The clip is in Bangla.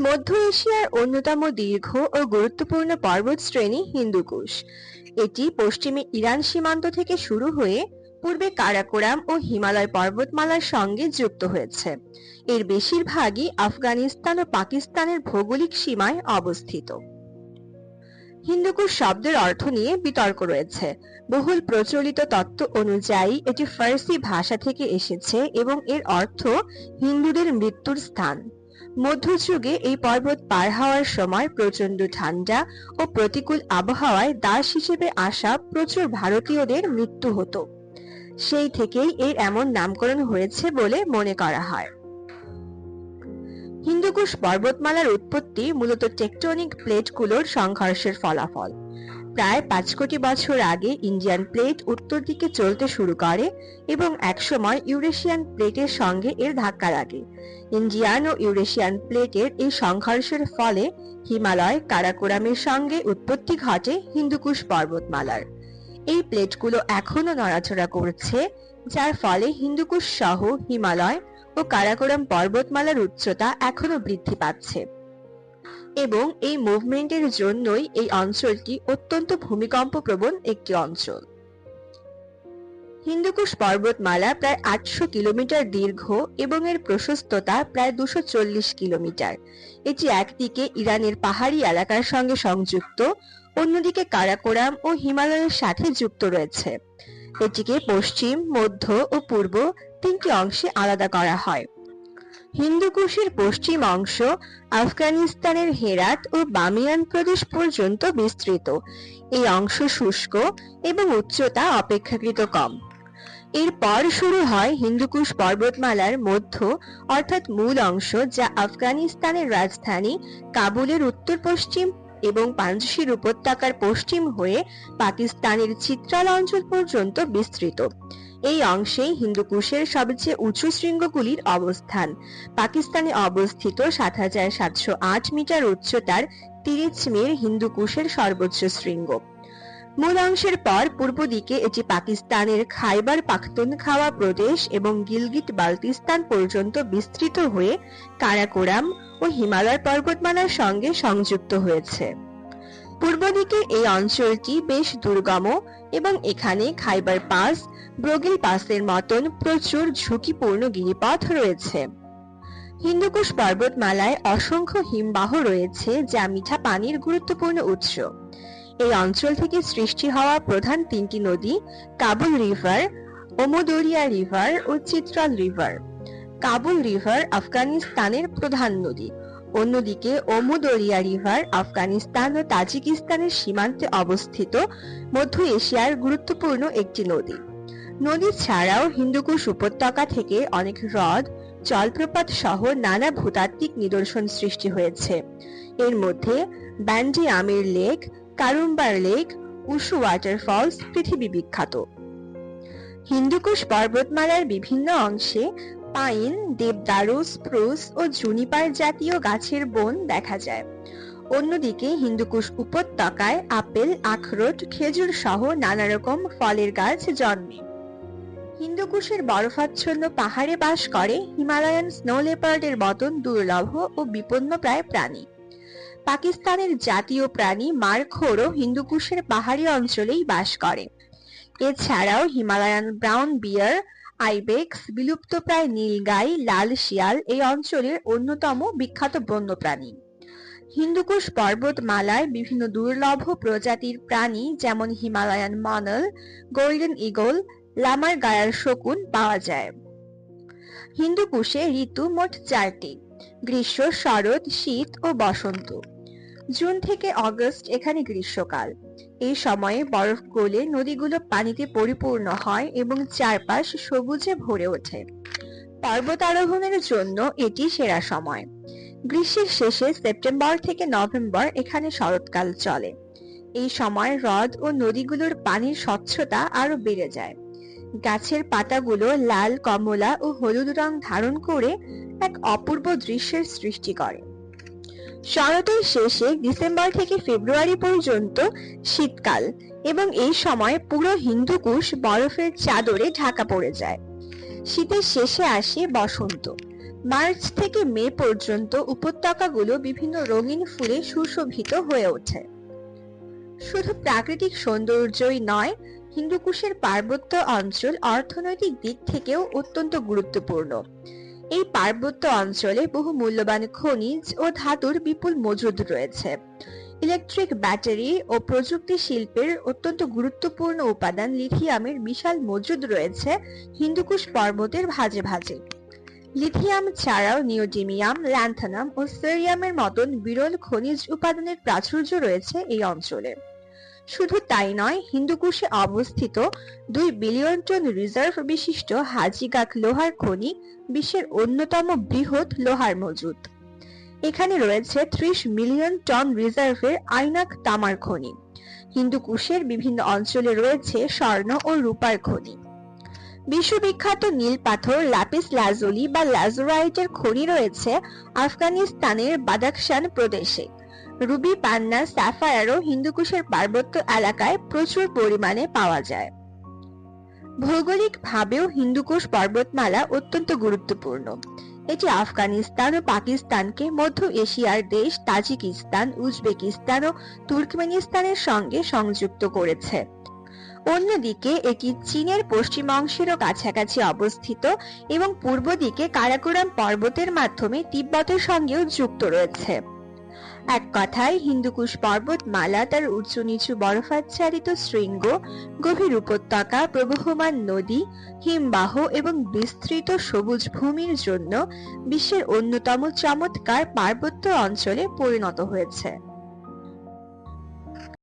মধ্য এশিয়ার অন্যতম দীর্ঘ ও গুরুত্বপূর্ণ পর্বত শ্রেণি হিন্দুকুশ। এটি পশ্চিমে ইরান সীমান্ত থেকে শুরু হয়ে পূর্বে কারাকোরাম ও হিমালয় পর্বতমালার সঙ্গে যুক্ত হয়েছে। এর বেশিরভাগই আফগানিস্তান ও পাকিস্তানের ভৌগোলিক সীমায় অবস্থিত। হিন্দুকুশ শব্দের অর্থ নিয়ে বিতর্ক রয়েছে। বহুল প্রচলিত তত্ত্ব অনুযায়ী এটি ফার্সি ভাষা থেকে এসেছে এবং এর অর্থ হিন্দুদের মৃত্যুর স্থান। মধ্যযুগে এই পর্বত পার হওয়ার সময় প্রচণ্ড ঠান্ডা ও প্রতিকূল আবহাওয়ায় দাস হিসেবে আসা প্রচুর ভারতীয়দের মৃত্যু হতো। সেই থেকেই এর এমন নামকরণ হয়েছে বলে মনে করা হয়। হিন্দুকুশ পর্বতমালার উৎপত্তি মূলত টেকটনিক প্লেটগুলোর সংঘর্ষের ফলাফল। প্রায় পাঁচ কোটি বছর আগে ইন্ডিয়ান প্লেট উত্তর দিকে চলতে শুরু করে এবং একসময় ইউরেশিয়ান প্লেটের সঙ্গে এর ধাক্কা লাগে। ইন্ডিয়ান ও ইউরেশিয়ান প্লেটের এই সংঘর্ষের ফলে হিমালয় কারাকোরামের সঙ্গে উৎপত্তি ঘটে হিন্দুকুশ পর্বতমালার। এই প্লেটগুলো এখনও নড়াচড়া করছে, যার ফলে হিন্দুকুশ সহ হিমালয় ও কারাকোরাম পর্বতমালার উচ্চতা এখনও বৃদ্ধি পাচ্ছে। এবং এই মুভমেন্টের জন্যই এই অঞ্চলটি অত্যন্ত ভূমিকম্প প্রবণ একটি অঞ্চল। হিন্দুকুশ পর্বতমালা প্রায় আটশো কিলোমিটার দীর্ঘ এবং এর প্রশস্ততা প্রায় দুশো চল্লিশ কিলোমিটার। এটি একদিকে ইরানের পাহাড়ি এলাকার সঙ্গে সংযুক্ত, অন্যদিকে কারাকোরাম ও হিমালয়ের সাথে যুক্ত রয়েছে। এটিকে পশ্চিম, মধ্য ও পূর্ব তিনটি অংশে আলাদা করা হয়। হিন্দুকুশের পশ্চিম অংশ আফগানিস্তানের হেরাত ও বামিয়ান প্রদেশ পর্যন্ত বিস্তৃত। এই অংশ শুষ্ক এবং উচ্চতা অপেক্ষাকৃত কম। এরপর শুরু হয় হিন্দুকুশ পর্বতমালার মধ্য, অর্থাৎ মূল অংশ, যা আফগানিস্তানের রাজধানী কাবুলের উত্তর পশ্চিম এবং পাঞ্জশির উপত্যকার পশ্চিম হয়ে পাকিস্তানের চিত্রাল অঞ্চল পর্যন্ত বিস্তৃত। এই অংশেই হিন্দুকুশের সবচেয়ে উঁচু শৃঙ্গগুলির অবস্থান। পাকিস্তানে অবস্থিত সাত হাজার সাতশো আট মিটার উচ্চতার তিরিচমির হিন্দুকুশের সর্বোচ্চ শৃঙ্গ। মূল অংশের পর পূর্ব দিকে এটি পাকিস্তানের খাইবার পাখতুনখাওয়া প্রদেশ এবং গিলগিট বালতিস্তান পর্যন্ত বিস্তৃত হয়ে কারাকোরাম ও হিমালয় পর্বতমালার সঙ্গে সংযুক্ত হয়েছে। পূর্ব দিকে এই অঞ্চলটি বেশ দুর্গম এবং এখানে খাইবার পাস, ব্রগিল পাসের মতন প্রচুর ঝুঁকিপূর্ণ গিরিপথ রয়েছে। হিন্দুকুশ পর্বতমালায় অসংখ্য হিমবাহ রয়েছে যা মিঠা পানির গুরুত্বপূর্ণ উৎস। এই অঞ্চল থেকে সৃষ্টি হওয়া প্রধান তিনটি নদী কাবুল রিভার, ওমোদরিয়া রিভার ও চিত্রাল রিভার। কাবুল রিভার আফগানিস্তানের প্রধান নদী। অন্যদিকে ওমোদরিয়া রিভার আফগানিস্তান ও তাজিকিস্তানের সীমান্তে অবস্থিত মধ্য এশিয়ার গুরুত্বপূর্ণ একটি নদী। নদী ছাড়াও হিন্দুকুশ উপত্যকা থেকে অনেক হ্রদ, জলপ্রপাত সহ নানা ভূতাত্ত্বিক নিদর্শন সৃষ্টি হয়েছে। এর মধ্যে Bandi Amir lake, Karambar lake, Ushu waterfalls পৃথিবী বিখ্যাত। হিন্দুকুশ পর্বতমালার বিভিন্ন অংশে পাইন দেবদারু স্প্রুস ও জুনিপার জাতীয় গাছের বন দেখা যায়। অন্যদিকে হিন্দুকুশ উপত্যকায় আপেল, আখরোট, খেজুর সহ নানা রকম ফলের গাছ জন্মে। হিন্দুকুশের বরফাচ্ছন্ন পাহাড়ে বাস করে হিমালয়ান স্নো লেপার্ডের মতন দুর্লভ ও বিপন্নপ্রায় প্রাণী। পাকিস্তানের জাতীয় প্রাণী মারখোরও হিন্দুকুশের পাহাড়ি অঞ্চলেই বাস করে। এছাড়াও হিমালয়ান ব্রাউন বিয়ার আইবেক্স বিলুপ্তপ্রায় নীলগাই, লাল শিয়াল এই অঞ্চলের অন্যতম বিখ্যাত বন্যপ্রাণী। হিন্দুকুশ পর্বতমালায় বিভিন্ন দুর্লভ প্রজাতির প্রাণী যেমন Himalayan monal, golden eagle, lammergeier শকুন পাওয়া যায়। হিন্দুকুশে ঋতু মোট চারটি, গ্রীষ্ম, শরৎ, শীত ও বসন্ত। জুন থেকে অগস্ট এখানে গ্রীষ্মকাল। এই সময়ে বরফ গলে নদীগুলো পানিতে পরিপূর্ণ হয় এবং চারপাশ সবুজে ভরে ওঠে। পর্বত আরোহণের জন্য এটি সেরা সময়। গ্রীষ্মের শেষে সেপ্টেম্বর থেকে নভেম্বর এখানে শরৎকাল চলে। এই সময় হ্রদ ও নদীগুলোর পানির স্বচ্ছতা আরও বেড়ে যায়। গাছের পাতাগুলো লাল, কমলা ও হলুদ রং ধারণ করে এক অপূর্ব দৃশ্যের সৃষ্টি করে। শরতের শেষে ডিসেম্বর থেকে ফেব্রুয়ারি পর্যন্ত শীতকাল এবং এই সময় পুরো হিন্দুকুশ বরফের চাদরে ঢাকা পড়ে যায়। শীতের শেষে আসে বসন্ত। মার্চ থেকে মে পর্যন্ত উপত্যকাগুলো বিভিন্ন রঙিন ফুলে সুশোভিত হয়ে ওঠে। শুধু প্রাকৃতিক সৌন্দর্যই নয় হিন্দুকুশের পার্বত্য অঞ্চল অর্থনৈতিক দিক থেকেও অত্যন্ত গুরুত্বপূর্ণ। এই পার্বত্য অঞ্চলে বহু মূল্যবান খনিজ ও ধাতুর বিপুল মজুদ রয়েছে। ইলেকট্রিক ব্যাটারি ও প্রযুক্তি শিল্পের অত্যন্ত গুরুত্বপূর্ণ উপাদান লিথিয়ামের বিশাল মজুদ রয়েছে হিন্দুকুশ পর্বতের ভাজে ভাজে। লিথিয়াম ছাড়াও নিওডিমিয়াম, ল্যান্থানাম ও সেরিয়ামের মতন বিরল খনিজ উপাদানের প্রাচুর্য রয়েছে এই অঞ্চলে। শুধু তাই নয় হিন্দুকুশে অবস্থিত দুই বিলিয়ন টন রিজার্ভ বিশিষ্ট হাজিগাক লোহার খনি বিশ্বের অন্যতম বৃহৎ লোহার মজুদ। এখানে রয়েছে ত্রিশ মিলিয়ন টন রিজার্ভের আইনাক তামার খনি। হিন্দুকুশের বিভিন্ন অঞ্চলে রয়েছে স্বর্ণ ও রূপার খনি। বিশ্ববিখ্যাত নীল পাথর, লাপিস লাজলি বা লাজোরাইটের খনি রয়েছে আফগানিস্তানের বাদাকশান প্রদেশে। রুবি, পান্না স্যাফায়ারও হিন্দুকুশের পার্বত্য এলাকায় প্রচুর পরিমাণে পাওয়া যায়। ভৌগোলিকভাবেও হিন্দুকুশ পর্বতমালা অত্যন্ত গুরুত্বপূর্ণ। এটি আফগানিস্তান ও পাকিস্তানকে মধ্য এশিয়ার দেশ, তাজিকিস্তান, উজবেকিস্তান ও তুর্কমেনিস্তানের সঙ্গে সংযুক্ত করেছে। অন্যদিকে, এটি চীনের পশ্চিম অংশেরও কাছাকাছি অবস্থিত এবং পূর্ব দিকে কারাকোরাম পর্বতের মাধ্যমে তিব্বতের সঙ্গেও যুক্ত রয়েছে। এক কথায় হিন্দুকুশ পর্বতমালা তার উঁচু নিচু বরফাচ্ছাদিত শৃঙ্গ, গভীর উপত্যকা, প্রবহমান নদী, হিমবাহ এবং বিস্তৃত সবুজ ভূমির জন্য বিশ্বের অন্যতম চমৎকার পার্বত্য অঞ্চলে পরিণত হয়েছে।